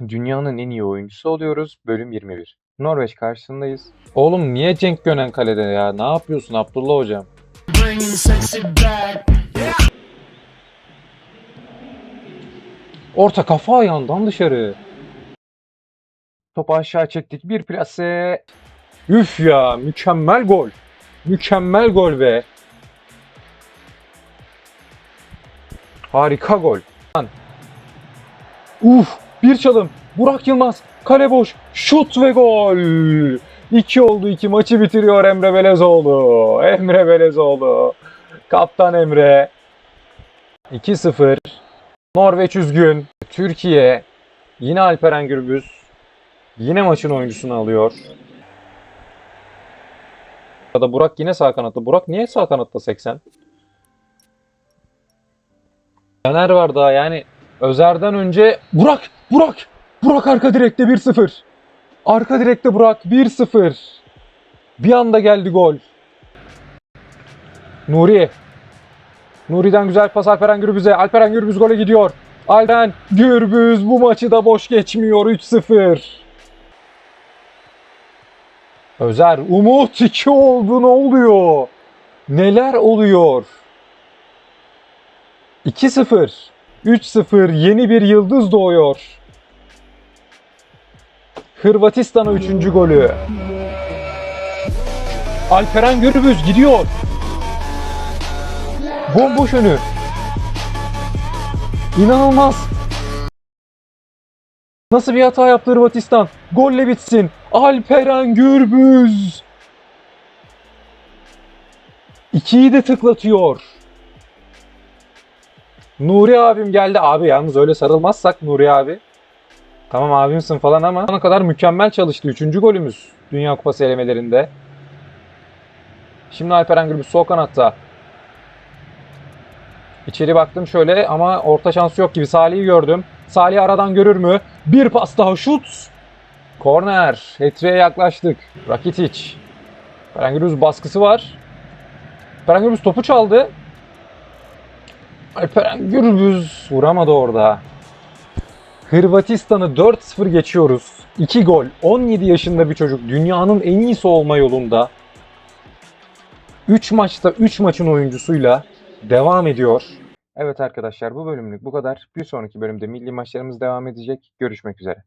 Dünyanın en iyi oyuncusu oluyoruz. Bölüm 21. Norveç karşısındayız. Oğlum niye Cenk Gönen kalede ya? Ne yapıyorsun Abdullah hocam? Orta kafa ayağından dışarı. Topu aşağı çektik. Bir plase. Üf ya mükemmel gol. Mükemmel gol be. Harika gol. Uf bir çalım. Burak Yılmaz. Kale boş. Şut ve gol. 2 oldu 2 maçı bitiriyor Emre Belezoğlu. Emre Belezoğlu. Kaptan Emre. 2-0. Norveç üzgün. Türkiye yine Alperen Gürbüz yine maçın oyuncusunu alıyor. Ya da Burak yine sağ kanatta. Burak niye sağ kanatta 80? Fener var daha yani Özer'den önce Burak! Burak! Burak arka direkte 1-0. Arka direkte Burak 1-0. Bir anda geldi gol. Nuri. Nuri'den güzel pas Alperen Gürbüz'e. Alperen Gürbüz gole gidiyor. Alperen Gürbüz bu maçı da boş geçmiyor 3-0. Özer Umut 2 oldu ne oluyor? Neler oluyor? 2-0. 3-0 yeni bir yıldız doğuyor. Hırvatistan'a 3. golü. Alperen Gürbüz gidiyor. Bomboş önü. İnanılmaz. Nasıl bir hata yaptı Hırvatistan? Golle bitsin. Alperen Gürbüz. İkiyi de tıklatıyor. Nuri abim geldi. Abi yalnız öyle sarılmazsak Nuri abi. Tamam abimsin falan ama ana kadar mükemmel çalıştı. Üçüncü golümüz Dünya Kupası elemelerinde. Şimdi Alperen Gürbüz sol kanatta. İçeri baktım şöyle ama orta şansı yok gibi. Salih'i gördüm. Salih aradan görür mü? Bir pas daha şut. Korner. Hetriye yaklaştık. Rakitic. Perengürüz baskısı var. Perengürüz topu çaldı. Alperen Gürbüz vuramadı orada. Hırvatistan'ı 4-0 geçiyoruz. 2 gol. 17 yaşında bir çocuk. Dünyanın en iyisi olma yolunda. 3 maçta 3 maçın oyuncusuyla devam ediyor. Evet arkadaşlar bu bölümlük bu kadar. Bir sonraki bölümde milli maçlarımız devam edecek. Görüşmek üzere.